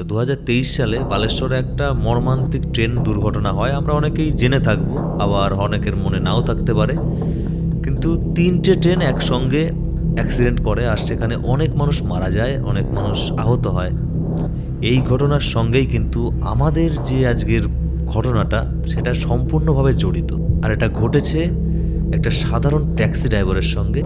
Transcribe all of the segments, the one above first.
দু হাজার তেইশ সালে বালেশ্বরে একটা মর্মান্তিক ট্রেন দুর্ঘটনা হয়। আমরা অনেকেই জেনে থাকব, আবার অনেকের মনে নাও থাকতে পারে। কিন্তু তিনটে ট্রেন একসঙ্গে অ্যাক্সিডেন্ট করে আর সেখানে অনেক মানুষ মারা যায়, অনেক মানুষ আহত হয়। এই ঘটনার সঙ্গেই কিন্তু আমাদের যে আজকের ঘটনাটা, সেটা সম্পূর্ণভাবে জড়িত। আর এটা ঘটেছে একটা সাধারণ ট্যাক্সি ড্রাইভারের সঙ্গে।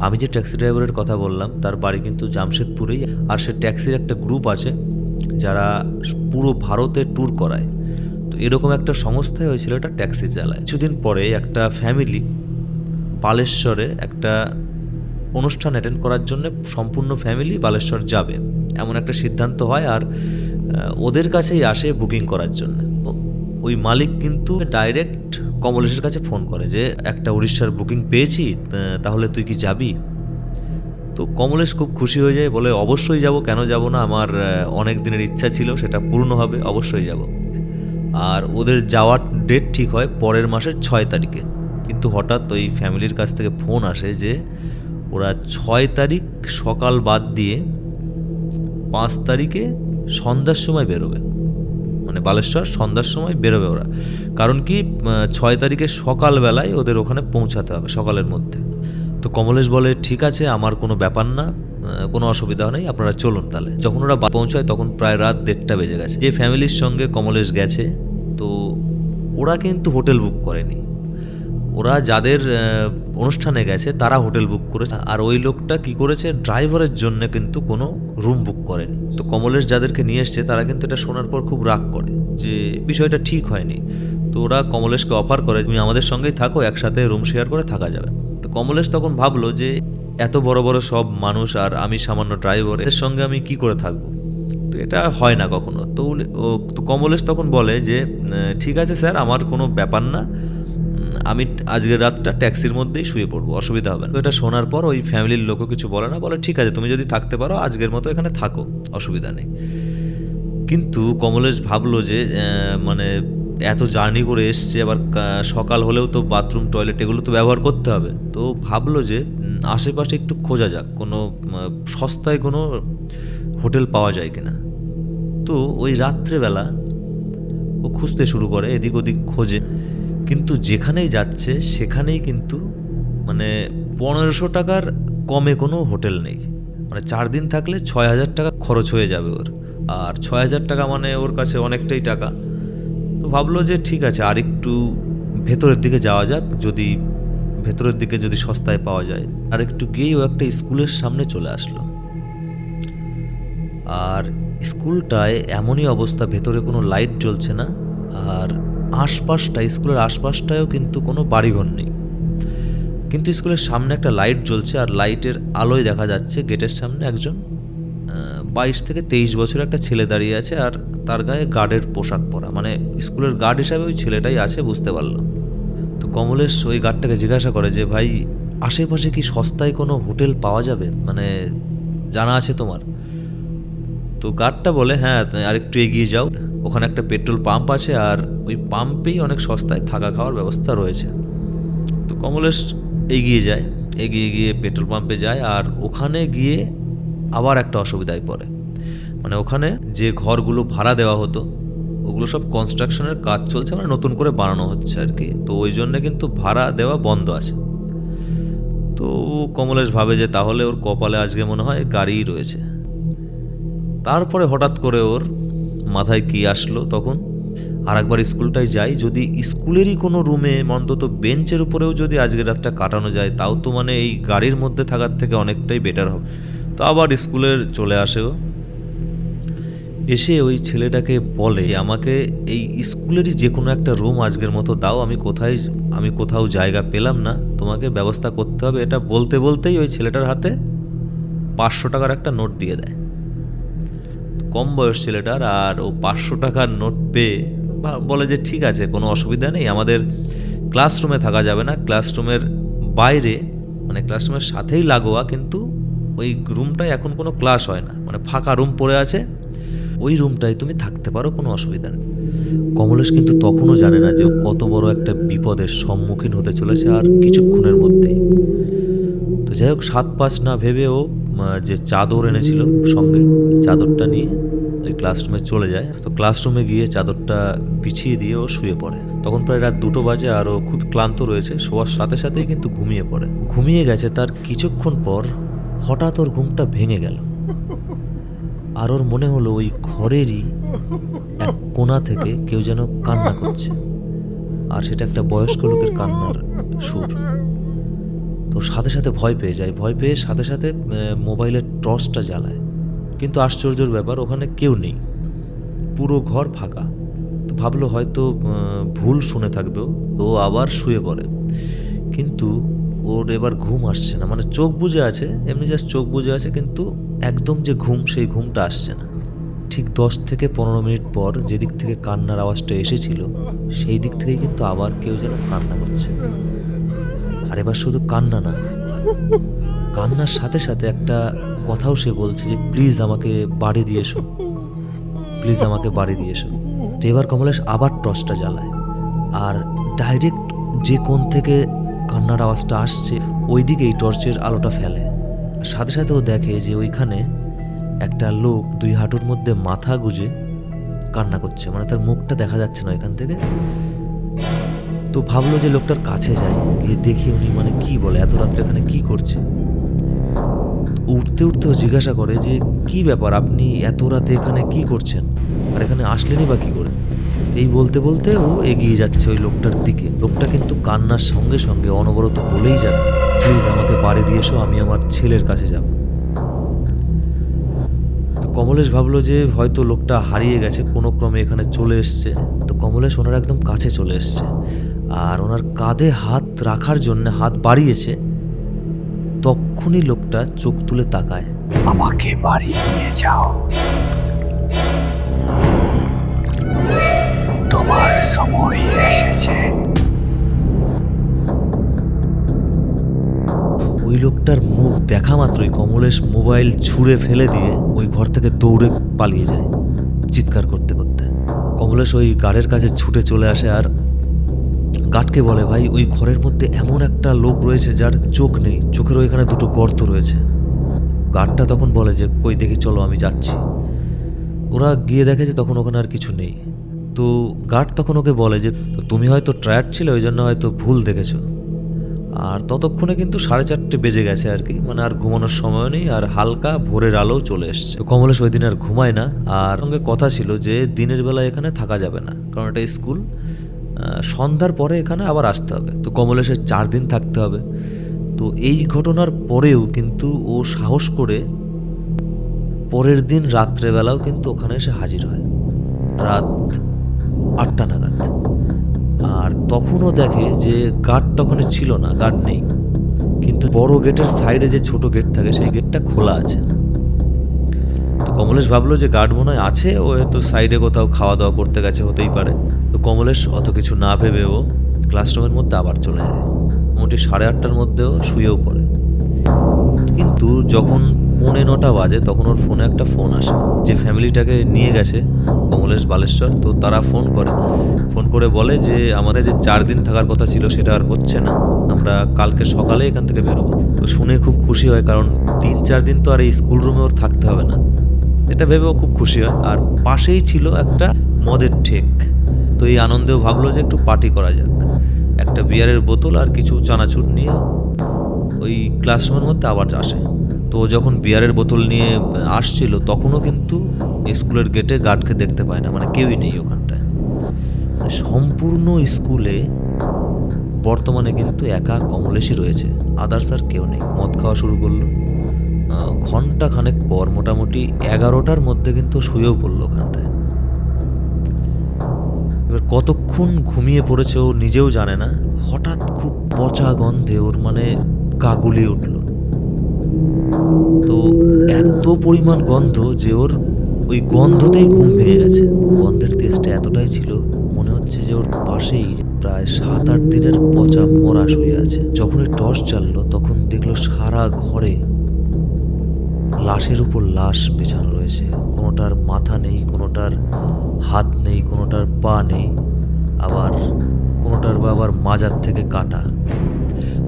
আমি যে ট্যাক্সি ড্রাইভারের কথা বললাম, তার বাড়ি কিন্তু জামশেদপুরেই, আর সে ট্যাক্সির একটা গ্রুপ আছে যারা পুরো ভারতে ট্যুর করায়। তো এরকম একটা সংস্থায় ওই ছেলেটা ট্যাক্সি চালায়। কিছুদিন পরে একটা ফ্যামিলি বালেশ্বরে একটা অনুষ্ঠান অ্যাটেন্ড করার জন্য সম্পূর্ণ ফ্যামিলি বালেশ্বর যাবে। এমন একটা সিদ্ধান্ত হয়, আর ওদের কাছেই আসে বুকিং করার জন্য। ওই মালিক কিন্তু ডাইরেক্ট কমলেশের কাছে ফোন করে যে, একটা উড়িষ্যার বুকিং পেয়েছি তাহলে তুই কি যাবি? তো কমলেশ খুব খুশি হয়ে যায়, বলে, অবশ্যই যাব, কেন যাব না? আমার অনেক দিনের ইচ্ছা ছিল, সেটা পূর্ণ হবে, অবশ্যই যাব। আর ওদের যাওয়ার ডেট ঠিক হয় পরের মাসের ছয় তারিখে। কিন্তু হঠাৎ ওই ফ্যামিলির কাছ থেকে ফোন আসে যে, ওরা ছয় তারিখ সকাল বাদ দিয়ে পাঁচ তারিখে সন্ধ্যার সময় বেরোবে। মানে বালেশ্বর সন্ধ্যার সময় বেরোবে ওরা। কারণ কি ছয় তারিখে সকালবেলায় ওদের ওখানে পৌঁছাতে হবে সকালের মধ্যে। তো কমলেশ বলে, ঠিক আছে, আমার কোনো ব্যাপার না কোনো অসুবিধা নেই, আপনারা চলুন তাহলে। যখন ওরা পৌঁছায়, তখন প্রায় রাত দেড়টা বেজে গেছে। যে ফ্যামিলির সঙ্গে কমলেশ গেছে, তো ওরা কিন্তু হোটেল বুক করেনি। ওরা যাদের অনুষ্ঠানে গেছে, তারা হোটেল বুক করেছে। আর ওই লোকটা কি করেছে? ড্রাইভারের জন্য কিন্তু কোনো রুম বুক করেনি। তো কমলেশ যাদেরকে নিয়ে এসছে, তারা কিন্তু এটা শোনার পর খুব রাগ করে যে বিষয়টা ঠিক হয়নি। তো ওরা কমলেশকে অফার করে, তুমি আমাদের সঙ্গেই থাকো, একসাথে রুম শেয়ার করে থাকা যাবে। তো কমলেশ তখন ভাবলো যে এত বড় বড় সব মানুষ আর আমি সামান্য ড্রাইভার এর সঙ্গে আমি কি করে থাকব? তো এটা হয় না কখনো। তো কমলেশ তখন বলে যে ঠিক আছে স্যার, আমার কোনো ব্যাপার না। আমি আজকের রাতটা ট্যাক্সির মধ্যেই শুয়ে পড়ব, অসুবিধা হবে না। এটা শোনার পর ওই ফ্যামিলির লোকও কিছু বলে না, বলে, ঠিক আছে, তুমি যদি থাকতে পারো, আজকের মতো এখানে থাকো, অসুবিধা নেই। কিন্তু কমলেশ ভাবলো যে মানে এত জার্নি করে এসছে, আবার সকাল হলেও তো বাথরুম, টয়লেট এগুলো তো ব্যবহার করতে হবে। তো ভাবলো যে আশেপাশে একটু খোঁজা যাক, কোনো সস্তায় কোনো হোটেল পাওয়া যায় কিনা। তো ওই রাত্রেবেলা ও খুঁজতে শুরু করে, এদিক ওদিক খোঁজে। কিন্তু যেখানেই যাচ্ছে, সেখানেই কিন্তু মানে পনেরোশো টাকার কমে কোনো হোটেল নেই। মানে চার দিন থাকলে ছয় হাজার টাকা খরচ হয়ে যাবে ওর। আর ছয় হাজার টাকা মানে ওর কাছে অনেকটাই টাকা। তো ভাবলো যে ঠিক আছে, আর একটু ভেতরের দিকে যাওয়া যাক, যদি ভেতরের দিকে যদি সস্তায় পাওয়া যায়। আর একটু গিয়েই ও একটা স্কুলের সামনে চলে আসলো। আর স্কুলটায় এমনই অবস্থা, ভেতরে কোনো লাইট জ্বলছে না। আর আশপাশটা, স্কুলের আশপাশটায়ও কিন্তু কোনো বাড়িঘর নেই। কিন্তু স্কুলের সামনে একটা লাইট জ্বলছে আর লাইটের আলোয় দেখা যাচ্ছে গেটের সামনে একজন বাইশ থেকে তেইশ বছর একটা ছেলে দাঁড়িয়ে আছে আর তার গায়ে গার্ডের পোশাক পরা। মানে স্কুলের গার্ড হিসাবে ওই ছেলেটাই আছে, বুঝতে পারলাম। তো কমলেশ ওই গার্ডটাকে জিজ্ঞাসা করে যে, ভাই, আশেপাশে কি সস্তায় কোনো হোটেল পাওয়া যাবে? মানে জানা আছে তোমার? তো গার্ডটা বলে হ্যাঁ আর একটু এগিয়ে যাও। ওখানে একটা পেট্রোল পাম্প আছে আর ওই পাম্পেই অনেক সস্তায় থাকা খাওয়ার ব্যবস্থা রয়েছে। তো কমলেশ এগিয়ে যায়, এগিয়ে গিয়ে পেট্রোল পাম্পে যায় আর ওখানে গিয়ে আবার একটা অসুবিধায় পড়ে। মানে ওখানে যে ঘরগুলো ভাড়া দেওয়া হতো, ওগুলো সব কনস্ট্রাকশনের কাজ চলছে মানে নতুন করে বানানো হচ্ছে আর কি। তো ওই জন্য কিন্তু ভাড়া দেওয়া বন্ধ আছে। তো কমলেশ ভাবে যে তাহলে ওর কপালে আজকে মনে হয় গাড়িই রয়েছে। তারপরে হঠাৎ করে ওর মাথায় কি আসলো তখন? আর একবার স্কুলটায় যাই, যদি স্কুলেরই কোনো রুমে, অন্তত বেঞ্চের উপরেও যদি আজকের রাতটা কাটানো যায়, তাও তো মানে এই গাড়ির মধ্যে থাকার থেকে অনেকটাই বেটার হবে। তো আবার স্কুলের চলে আসে ও। এসে ওই ছেলেটাকে বলে, আমাকে এই স্কুলেরই যে কোনো একটা রুম আজকের মতো দাও, আমি কোথায়, আমি কোথাও জায়গা পেলাম না। তোমাকে ব্যবস্থা করতে হবে। এটা বলতে বলতেই ওই ছেলেটার হাতে পাঁচশো টাকার একটা নোট দিয়ে দেয়। কম বয়স ছেলেটার আর ও পাঁচশো টাকার নোট পেয়ে বলে যে ঠিক আছে, কোনো অসুবিধা নেই, আমাদের ক্লাসরুমে থাকা যাবে না। ক্লাসরুমের বাইরে মানে ক্লাসরুমের সাথেই লাগোয়া, কিন্তু ওই রুমটায় এখন কোনো ক্লাস হয় না। মানে ফাঁকা রুম পড়ে আছে, ওই রুমটায় তুমি থাকতে পারো, কোনো অসুবিধা নেই। কমলেশ কিন্তু তখনও জানে না যে কত বড় একটা বিপদের সম্মুখীন হতে চলেছে আর কিছুক্ষণের মধ্যেই। তো যাই হোক, সাত পাঁচ না ভেবে ও যে চাদর এনেছিল সঙ্গে চাদরটা নিয়ে ওই ক্লাসরুমে চলে যায়। তো ক্লাসরুমে গিয়ে চাদরটা বিছিয়ে দিয়ে ও শুয়ে পড়ে। তখন প্রায় রাত দুটো বাজে আর ও খুব ক্লান্ত রয়েছে। শোয়ার সাথে সাথেই কিন্তু ঘুমিয়ে পড়ে। ঘুমিয়ে গেছে তার কিছুক্ষণ পর হঠাৎ ওর ঘুমটা ভেঙে গেল। আর ওর মনে হলো ওই ঘরেরই এক কোণা থেকে কেউ যেন কান্না করছে। আর সেটা একটা বয়স্ক লোকের কান্নার সুর। তো সাথে সাথে ভয় পেয়ে যায়। ভয় পেয়ে সাথে সাথে মোবাইলের টর্চটা জ্বালায়। কিন্তু আশ্চর্যের ব্যাপার, ওখানে কেউ নেই। পুরো ঘর ফাঁকা। তো ভাবলো হয়তো ভুল শুনে থাকবেও তো ও আবার শুয়ে পড়ে। কিন্তু ওর এবার ঘুম আসছে না। মানে চোখ বুজে আছে, এমনি জাস্ট চোখ বুজে আছে, কিন্তু একদম যে ঘুম, সেই ঘুমটা আসছে না। ঠিক দশ থেকে পনেরো মিনিট পর যেদিক থেকে কান্নার আওয়াজটা এসেছিল, সেই দিক থেকেই কিন্তু আবার কেউ যেন কান্না করছে। এবার শুধু কান্না না। কান্নার সাথে সাথে একটা কথাও সে বলছে যে প্লিজ আমাকে বাড়ি দিয়ে এসো। প্লিজ আমাকে বাড়ি দিয়ে এসো। তো এবার কমলেশ আবার টর্চটা জ্বালায়। আর ডাইরেক্ট যে কোণ থেকে কান্নার আওয়াজটা আসছে ওই দিকেই টর্চের আলোটা ফেলে। সাথে সাথে ও দেখে যে ওইখানে একটা লোক দুই হাঁটুর মধ্যে মাথা গুজে কান্না করছে। মানে তার মুখটা দেখা যাচ্ছে না এখান থেকে। তো ভাবলো যে লোকটার কাছে যায় গিয়ে দেখি উনি মানে কি বলে, এত রাত্রে এখানে কি করছে? উঠতে উঠতে ও জিজ্ঞাসা করে যে, কি ব্যাপার? আপনি এত রাতে এখানে কি করছেন? আর এখানে আসলেনই বা কি করে? এই বলতে বলতে ও এগিয়ে যাচ্ছে ওই লোকটার দিকে। লোকটা কিন্তু কান্নার সঙ্গে সঙ্গে অনবরত বলেই যাবে প্লিজ আমাকে বাড়ি দিয়ে এসো, আমি আমার ছেলের কাছে যাব। তো কমলেশ ভাবলো যে, হয়তো লোকটা হারিয়ে গেছে, কোনো ক্রমে এখানে চলে এসছে। তো কমলেশ ওনার একদম কাছে চলে এসছে। আর ওনার কাঁধে হাত রাখার জন্য হাত বাড়িয়েছে তখনই লোকটা চোখ তুলে তাকায়। আমাকে বাড়ি নিয়ে যাও। তোমার সময় এসেছে। ওই লোকটার মুখ দেখা মাত্রই কমলেশ মোবাইল ছুঁড়ে ফেলে দিয়ে ওই ঘর থেকে দৌড়ে পালিয়ে যায় চিৎকার করতে করতে। কমলেশ ওই গার্ডের কাছে ছুটে চলে আসে আর গার্ডকে বলে, ভাই, ওই ঘরের মধ্যে এমন একটা লোক রয়েছে যার চোখ নেই, চোখের ওইখানে দুটো গর্ত রয়েছে। গার্ডটা তখন বলে যে, কই, দেখি, চলো, আমি যাচ্ছি। ওরা গিয়ে দেখে যে তখন ওখানে আর কিছু নেই। তো গার্ড তখন ওকে বলে যে তুমি হয়তো ট্রায়ার্ড ছিলে, ওই জন্য হয়তো ভুল দেখেছ। আর ততক্ষণে কিন্তু সাড়ে চারটে বেজে গেছে আর কি মানে আর ঘুমানোর সময় নেই, আর হালকা ভোরের আলো চলে এসছে। কমলেশ ওই দিন আর ঘুমায় না, আর সঙ্গে কথা ছিল যে, দিনের বেলা এখানে থাকা যাবে না, কারণ এটা স্কুল। সন্ধ্যার পরে এখানে আবার আসতে হবে। তো কমলেশের চার দিন থাকতে হবে। তো এই ঘটনার পরেও কিন্তু ও সাহস করে পরের দিন রাত্রেবেলাও কিন্তু ওখানে এসে হাজির হয়। রাত আটটা নাগাদ। আর তখনও দেখে যে গার্ড তখন ছিল না গার্ড নেই। কিন্তু বড় গেটের সাইডে যে ছোট গেট থাকে, সেই গেটটা খোলা আছে। তো কমলেশ ভাবলো যে গার্ড মনে হয় আছে, ও হয়তো সাইডে কোথাও খাওয়া দাওয়া করতে গেছে হতেই পারে। তো কমলেশ অত কিছু না ভেবে ও ক্লাসরুমের মধ্যে আবার চলে যায়। মোটামুটি সাড়ে আটটার মধ্যেও শুয়েও পড়ে। কিন্তু যখন পৌনে নটা বাজে, তখন ওর ফোনে একটা ফোন আসে, যে ফ্যামিলিটাকে নিয়ে গেছে কমলেশ বালেশ্বর। তো তারা ফোন করে। ফোন করে বলে যে, আমাদের যে চার দিন থাকার কথা ছিল, সেটা আর হচ্ছে না। আমরা কালকে সকালে এখান থেকে বেরোবো। তো শুনে খুব খুশি হয়, কারণ তিন চার দিন তো আর এই স্কুল রুমে ওর থাকতে হবে না। এটা ভেবে ও খুব খুশি হয়। আর পাশেই ছিল একটা মদের ঠেক। তো এই আনন্দেও ভাবলো যে একটু পার্টি করা যাক। একটা বিয়ারের বোতল আর কিছু চানাচুর নিয়ে ওই ক্লাসরুমের মধ্যে আবার আসে। তো যখন বিয়ারের বোতল নিয়ে আসছিল, তখনও কিন্তু স্কুলের গেটে গার্ডকে দেখতে পায় না। মানে কেউই নেই ওখানটায়। মানে সম্পূর্ণ স্কুলে বর্তমানে কিন্তু একা কমলেশই রয়েছে। আদার্স আর কেউ নেই। মদ খাওয়া শুরু করল। ঘণ্টা খানেক পর মোটামুটি এগারোটার মধ্যে কিন্তু শুয়েও পড়ল ওখানটায়। এবার কতক্ষণ ঘুমিয়ে পড়েছে ও নিজেও জানে না, হঠাৎ খুব পচা গন্ধে ওর মানে গা গুলিয়ে উঠল। তো এত পরিমাণ গন্ধ যে ওর ওই গন্ধতেই ঘুম ভেঙে গেছে। গন্ধের তেজটা এতটাই ছিল, মনে হচ্ছে যে ওর পাশেই প্রায় সাত আট দিনের পচা মরা শুয়ে আছে। যখন টর্চ জ্বাললো তখন দেখল সারা ঘরে লাশের উপর লাশ বেছানো রয়েছে। কোনোটার মাথা নেই, কোনোটার হাত নেই, কোনোটার পা নেই, আবার কোনোটার বা আবার মাজার থেকে কাটা।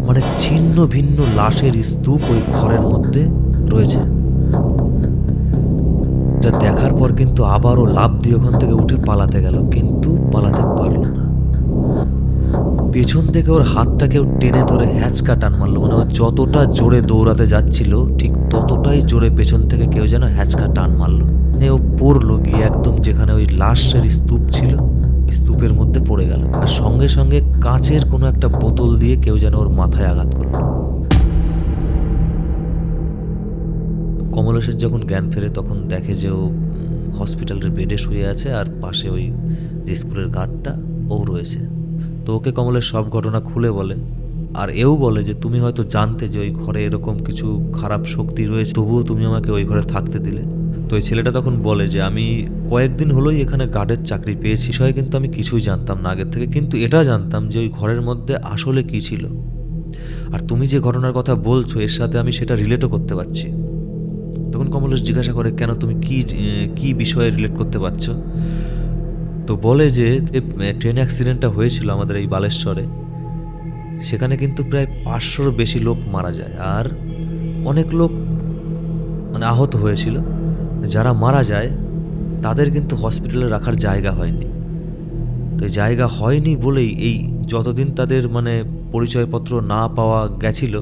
মানে ছিন্ন ভিন্ন লাশের স্তূপ ওই ঘরের মধ্যে রয়েছে। এটা দেখার পর কিন্তু আবারও লাভ দিয়ে ওখান থেকে উঠে পালাতে গেল, কিন্তু পালাতে পারল না। পেছন থেকে ওর হাতটা কেউ টেনে ধরে হ্যাচকা টান মারলো। মানে ও যতটা জোরে দৌড়াতে যাচ্ছিল, ঠিক ততটাই জোরে পেছন থেকে কেউ যেন হ্যাচকা টান মারলো। মানে ও পড়ল গিয়ে একদম যেখানে ওই লাশের স্তূপ ছিল স্তূপের মধ্যে পড়ে গেল। আর সঙ্গে সঙ্গে কাঁচের কোনো একটা বোতল দিয়ে কেউ যেন ওর মাথায় আঘাত করল। কমলেশের যখন জ্ঞান ফেরে, তখন দেখে যে ও হসপিটালের বেডে শুয়ে আছে, আর পাশে ওই যে স্কুলের গার্ডটা, ও রয়েছে। তো ওকে কমলের সব ঘটনা খুলে বলে। আর এও বলে যে, তুমি হয়তো জানতে যে ওই ঘরে এরকম কিছু খারাপ শক্তি রয়েছে, তবুও তুমি আমাকে ওই ঘরে থাকতে দিলে। তো ওই ছেলেটা তখন বলে যে, আমি কয়েকদিন হলোই এখানে গার্ডের চাকরি পেয়েছি বিষয়ে কিন্তু আমি কিছুই জানতাম না আগের থেকে, কিন্তু এটা জানতাম যে ওই ঘরের মধ্যে আসলে কি ছিল। আর তুমি যে ঘটনার কথা বলছো, এর সাথে আমি সেটা রিলেটও করতে পারছি। তখন কমলেশ জিজ্ঞাসা করে, কেন তুমি কি কি বিষয়ে রিলেট করতে পারছ? তো বলে যে ট্রেন অ্যাক্সিডেন্টটা হয়েছিল আমাদের এই বালেশ্বরে। সেখানে কিন্তু প্রায় পাঁচশোর বেশি লোক মারা যায়। আর অনেক লোক মানে আহত হয়েছিল। যারা মারা যায়, তাদের কিন্তু হসপিটালে রাখার জায়গা হয়নি। তো জায়গা হয়নি বলেই এই যতদিন তাদের মানে পরিচয়পত্র না পাওয়া গেছিল,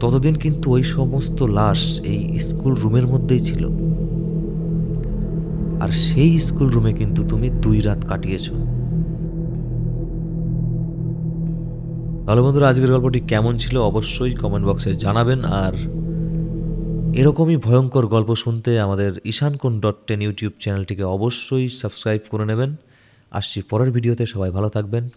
ততদিন কিন্তু ওই সমস্ত লাশ এই স্কুল রুমের মধ্যেই ছিল। আর সেই স্কুল রুমে কিন্তু তুমি দুই রাত কাটিয়েছ। তাহলে বন্ধুরা, আজকের গল্পটি কেমন ছিল অবশ্যই কমেন্ট বক্সে জানাবেন। আর এরকমই ভয়ঙ্কর গল্প শুনতে আমাদের ঈশানকোণ ডট টেন ইউটিউব চ্যানেলটিকে অবশ্যই সাবস্ক্রাইব করে নেবেন। আসছি পরের ভিডিওতে, সবাই ভালো থাকবেন।